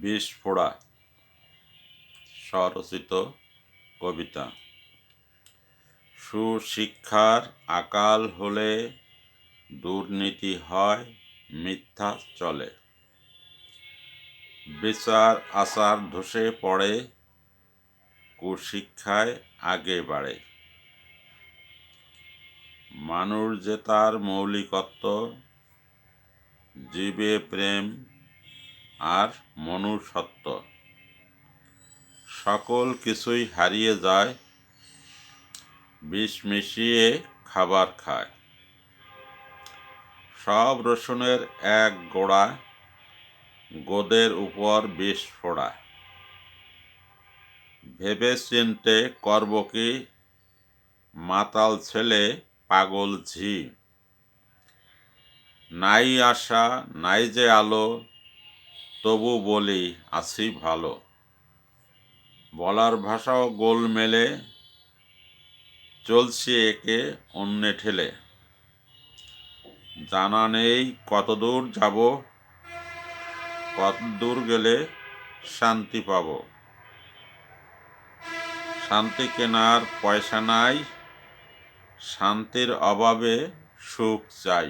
বিষ ফোড়া স্বরচিত কবিতা। সুশিক্ষার আকাল হলে দুর্নীতি হয়, মিথ্যা চলে। বিচার আচার ধসে পড়ে, কুশিক্ষায় আগে বাড়ে। মানুষ যে তার মৌলিকত্ব, জীবে প্রেম আর মনুষ্যত্ব। সকল কিছুই হারিয়ে যায়, বিষ মিশিয়ে খাবার খায়। সব রসুনের এক গোড়া গোদের উপর বিষ ফোড়া ভেবে চিনতে করব কি, মাতাল ছেলে, পাগল ঝি। নাই আশা, নাই যে আলো তবু বলি, আছি ভালো। বলার ভাষাও গোল মেলে, চলছি একে অন্যে ঠেলে। জানা নেই কত দূর যাব কত দূর গেলে শান্তি পাব। শান্তি কেনার পয়সা নাই, শান্তির অভাবে সুখ চাই।